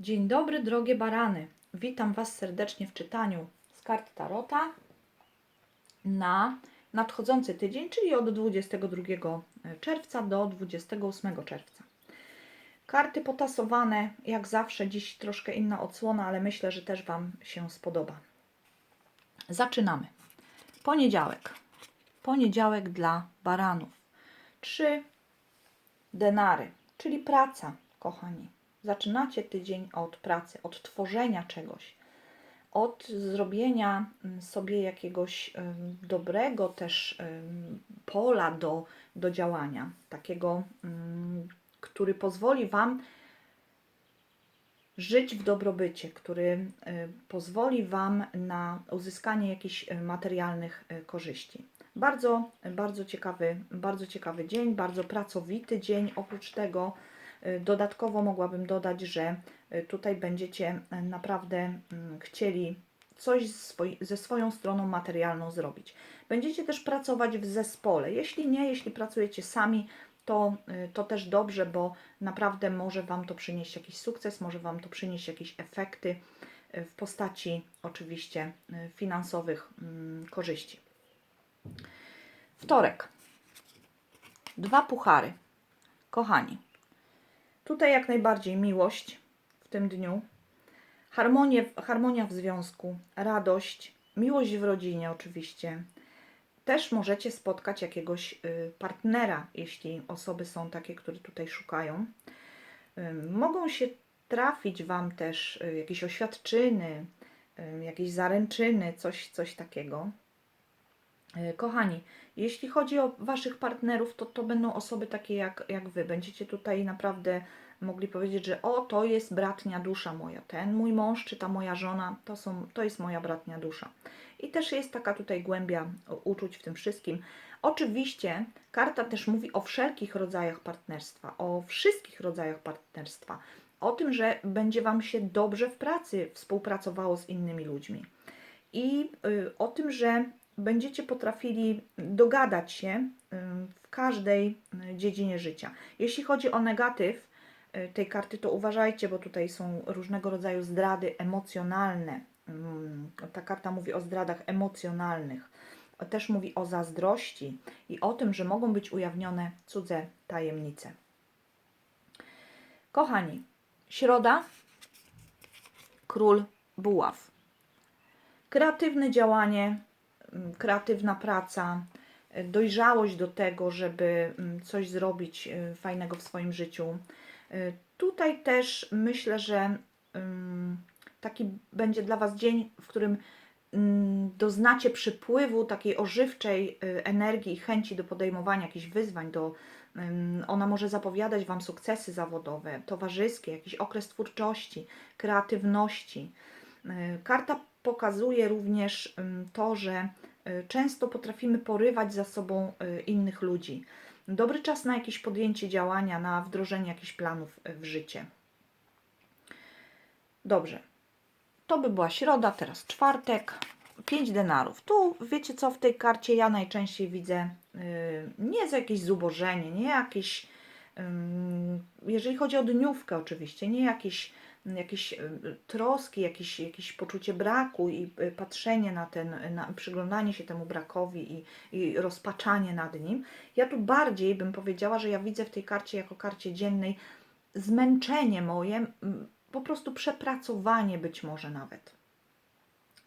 Dzień dobry, drogie barany. Witam Was serdecznie w czytaniu z kart Tarota na nadchodzący tydzień, czyli od 22 czerwca do 28 czerwca. Karty potasowane, jak zawsze, dziś troszkę inna odsłona, ale myślę, że też Wam się spodoba. Zaczynamy. Poniedziałek. Poniedziałek dla baranów. Trzy denary, czyli praca, kochani. Zaczynacie tydzień od pracy, od tworzenia czegoś, od zrobienia mm, sobie jakiegoś dobrego też pola do, do działania, takiego, ym, który pozwoli Wam żyć w dobrobycie, który pozwoli Wam na uzyskanie jakichś materialnych y, korzyści. Bardzo, bardzo ciekawy, bardzo ciekawy dzień, bardzo pracowity dzień. Oprócz tego dodatkowo mogłabym dodać, że y, tutaj będziecie y, naprawdę mm, chcieli coś ze swoją stroną materialną zrobić. Będziecie też pracować w zespole. Jeśli nie, jeśli pracujecie sami, to, y, to też dobrze, bo naprawdę może Wam to przynieść jakiś sukces, może Wam to przynieść jakieś efekty w postaci oczywiście finansowych mm, korzyści. Wtorek. Dwa puchary. Kochani, tutaj jak najbardziej miłość w tym dniu, harmonię, harmonia w związku, radość, miłość w rodzinie oczywiście. Też możecie spotkać jakiegoś y, partnera, jeśli osoby są takie, które tutaj szukają. Mogą się trafić Wam też y, jakieś oświadczyny, jakieś zaręczyny, coś, coś takiego. E, Kochani, jeśli chodzi o Waszych partnerów, to to będą osoby takie jak, jak Wy. Będziecie tutaj naprawdę mogli powiedzieć, że o, to jest bratnia dusza moja. Ten mój mąż czy ta moja żona, to, są, to jest moja bratnia dusza. I też jest taka tutaj głębia uczuć w tym wszystkim. Oczywiście karta też mówi o wszelkich rodzajach partnerstwa, o wszystkich rodzajach partnerstwa. O tym, że będzie Wam się dobrze w pracy współpracowało z innymi ludźmi. I y, o tym, że będziecie potrafili dogadać się y, w każdej y, dziedzinie życia. Jeśli chodzi o negatyw y, tej karty, to uważajcie, bo tutaj są różnego rodzaju zdrady emocjonalne. Ym, Ta karta mówi o zdradach emocjonalnych. Też mówi o zazdrości i o tym, że mogą być ujawnione cudze tajemnice. Kochani, środa, król buław. Kreatywne działanie, mm, kreatywna praca, y, dojrzałość do tego, żeby mm, coś zrobić y, fajnego w swoim życiu. Y, Tutaj też myślę, że ym, taki będzie dla Was dzień, w którym mm, doznacie przypływu takiej ożywczej energii i chęci do podejmowania jakichś wyzwań, do, ona może zapowiadać Wam sukcesy zawodowe, towarzyskie, jakiś okres twórczości, kreatywności. Karta pokazuje również to, że y, często potrafimy porywać za sobą y, innych ludzi. Dobry czas na jakieś podjęcie działania, na wdrożenie jakichś planów y, w życie. Dobrze. To by była środa, teraz czwartek. 5 denarów. Tu wiecie co, w tej karcie ja najczęściej widzę nie za jakieś zubożenie, nie jakieś, jeżeli chodzi o dniówkę oczywiście, nie jakieś, jakieś y, troski, jakieś, jakieś poczucie braku i y, patrzenie na ten, na, przyglądanie się temu brakowi i, i rozpaczanie nad nim. Ja tu bardziej bym powiedziała, że ja widzę w tej karcie jako karcie dziennej zmęczenie moje, po prostu przepracowanie być może nawet.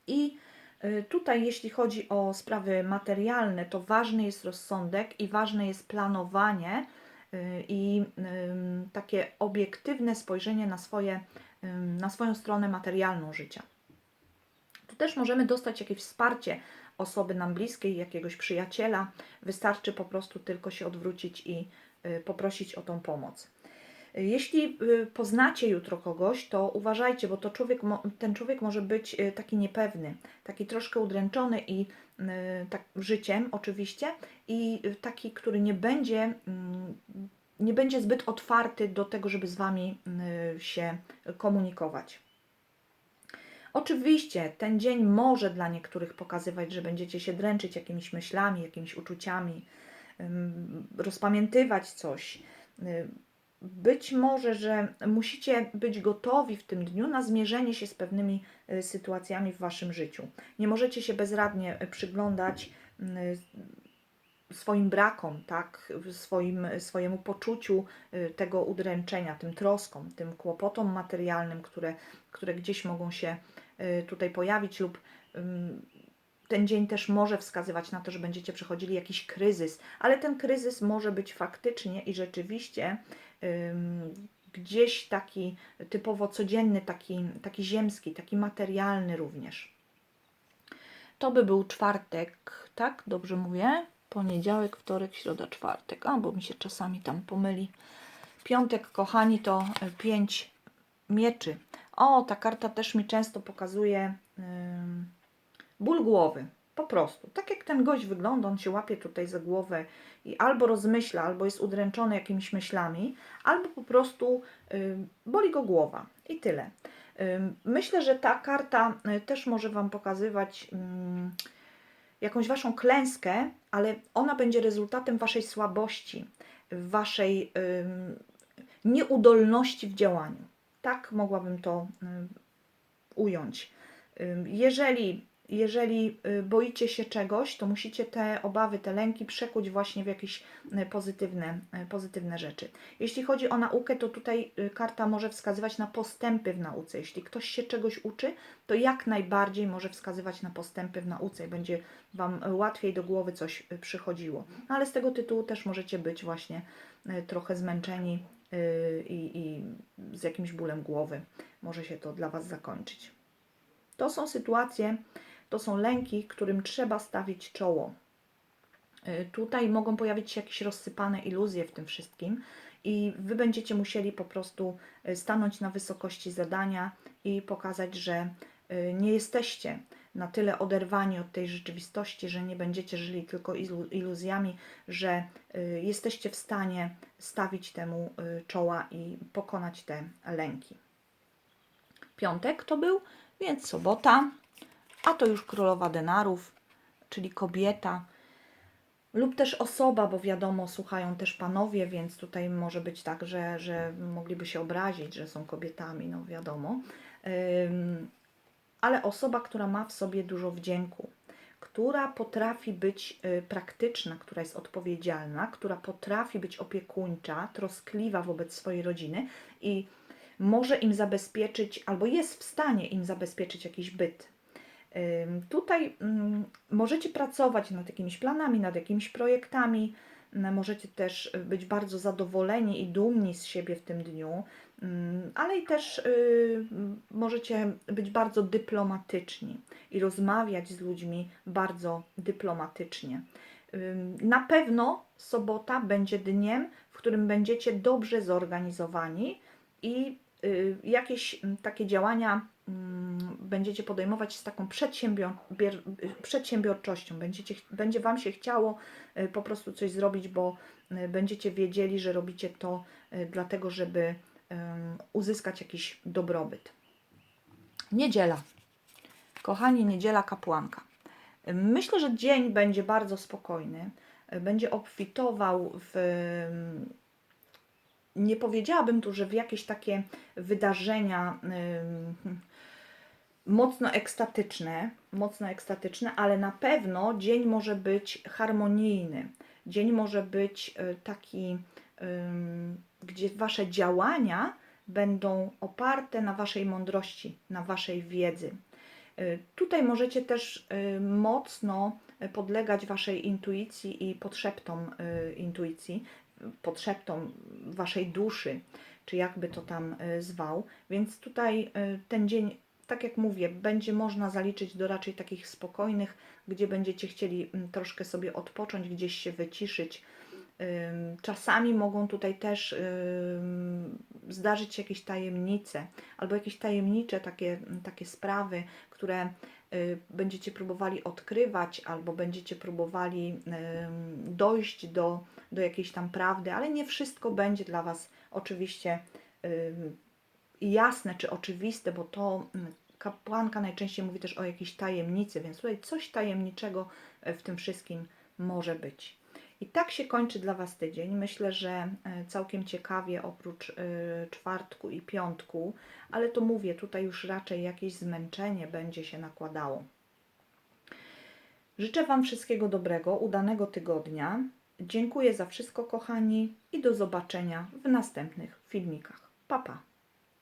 I y, tutaj, jeśli chodzi o sprawy materialne, to ważny jest rozsądek i ważne jest planowanie i ym, takie obiektywne spojrzenie na, swoje, na swoją stronę materialną życia. Tu też możemy dostać jakieś wsparcie osoby nam bliskiej, jakiegoś przyjaciela. Wystarczy po prostu tylko się odwrócić i y, poprosić o tą pomoc. Jeśli y, poznacie jutro kogoś, to uważajcie, bo to człowiek, ten człowiek może być y, taki niepewny, taki troszkę udręczony i y, tak życiem oczywiście i y, taki, który nie będzie, mm, nie będzie zbyt otwarty do tego, żeby z Wami y, się komunikować. Oczywiście ten dzień może dla niektórych pokazywać, że będziecie się dręczyć jakimiś myślami, jakimiś uczuciami, rozpamiętywać coś. Być może, że musicie być gotowi w tym dniu na zmierzenie się z pewnymi y, sytuacjami w waszym życiu. Nie możecie się bezradnie y, przyglądać y, swoim brakom, tak, swoim, swojemu poczuciu tego udręczenia, tym troskom, tym kłopotom materialnym, które, które gdzieś mogą się tutaj pojawić lub ten dzień też może wskazywać na to, że będziecie przechodzili jakiś kryzys, ale ten kryzys może być faktycznie i rzeczywiście ym, gdzieś taki typowo codzienny, taki, taki ziemski, taki materialny również. To by był czwartek, tak? Dobrze mówię? Poniedziałek, wtorek, środa, czwartek. A, bo mi się czasami tam pomyli. Piątek, kochani, to pięć mieczy. O, ta karta też mi często pokazuje ym, ból głowy. Po prostu. Tak jak ten gość wygląda, on się łapie tutaj za głowę i albo rozmyśla, albo jest udręczony jakimiś myślami, albo po prostu ym, boli go głowa. I tyle. Ym, Myślę, że ta karta y, też może Wam pokazywać ym, jakąś Waszą klęskę, ale ona będzie rezultatem Waszej słabości, Waszej nieudolności w działaniu. Tak mogłabym to ująć. Jeżeli, jeżeli y, boicie się czegoś, to musicie te obawy, te lęki przekuć właśnie w jakieś y, pozytywne, y, pozytywne rzeczy. Jeśli chodzi o naukę, to tutaj karta może wskazywać na postępy w nauce. Jeśli ktoś się czegoś uczy, to jak najbardziej może wskazywać na postępy w nauce i będzie Wam łatwiej do głowy coś przychodziło. No, ale z tego tytułu też możecie być właśnie trochę zmęczeni i, i z jakimś bólem głowy. Może się to dla Was zakończyć. To są sytuacje, to są lęki, którym trzeba stawić czoło. Y, Tutaj mogą pojawić się jakieś rozsypane iluzje w tym wszystkim, i Wy będziecie musieli po prostu y, stanąć na wysokości zadania i pokazać, że y, nie jesteście na tyle oderwani od tej rzeczywistości, że nie będziecie żyli tylko ilu- iluzjami, że jesteście w stanie stawić temu czoła i pokonać te lęki. Piątek to był, więc sobota, a to już królowa denarów, czyli kobieta lub też osoba, bo wiadomo, słuchają też panowie, więc tutaj może być tak, że, że mogliby się obrazić, że są kobietami, no wiadomo. Ale osoba, która ma w sobie dużo wdzięku, która potrafi być y, praktyczna, która jest odpowiedzialna, która potrafi być opiekuńcza, troskliwa wobec swojej rodziny i może im zabezpieczyć, albo jest w stanie im zabezpieczyć jakiś byt. Tutaj ym, możecie pracować nad jakimiś planami, nad jakimiś projektami. n- Możecie też y, być bardzo zadowoleni i dumni z siebie w tym dniu, ym, ale i też y, możecie być bardzo dyplomatyczni i rozmawiać z ludźmi bardzo dyplomatycznie. Na pewno sobota będzie dniem, w którym będziecie dobrze zorganizowani i y, jakieś mm, takie działania mm, będziecie podejmować z taką przedsiębior, przedsiębiorczością. Będziecie, będzie Wam się chciało y, po prostu coś zrobić, bo y, będziecie wiedzieli, że robicie to y, dlatego, żeby uzyskać jakiś dobrobyt. Niedziela. Kochani, niedziela kapłanka. Myślę, że dzień będzie bardzo spokojny. Będzie obfitował w. Nie powiedziałabym tu, że w jakieś takie wydarzenia ym, mocno ekstatyczne, mocno ekstatyczne, ale na pewno dzień może być harmonijny. Dzień może być y, taki, gdzie wasze działania będą oparte na waszej mądrości, na waszej wiedzy. Y, Tutaj możecie też y, mocno podlegać waszej intuicji i podszeptom intuicji, podszeptom waszej duszy, czy jakby to tam zwał. Więc tutaj ten dzień, tak jak mówię, będzie można zaliczyć do raczej takich spokojnych, gdzie będziecie chcieli mm, troszkę sobie odpocząć, gdzieś się wyciszyć. Czasami mogą tutaj też zdarzyć się jakieś tajemnice, albo jakieś tajemnicze takie, takie sprawy, które y, będziecie próbowali odkrywać, albo będziecie próbowali dojść do, do jakiejś tam prawdy, ale nie wszystko będzie dla Was oczywiście jasne czy oczywiste, bo to mm, kapłanka najczęściej mówi też o jakiejś tajemnicy, więc tutaj coś tajemniczego e, w tym wszystkim może być. I tak się kończy dla Was tydzień. Myślę, że e, całkiem ciekawie oprócz e, czwartku i piątku, ale to mówię, tutaj już raczej jakieś zmęczenie będzie się nakładało. Życzę Wam wszystkiego dobrego, udanego tygodnia. Dziękuję za wszystko, kochani, i do zobaczenia w następnych filmikach. Pa, pa.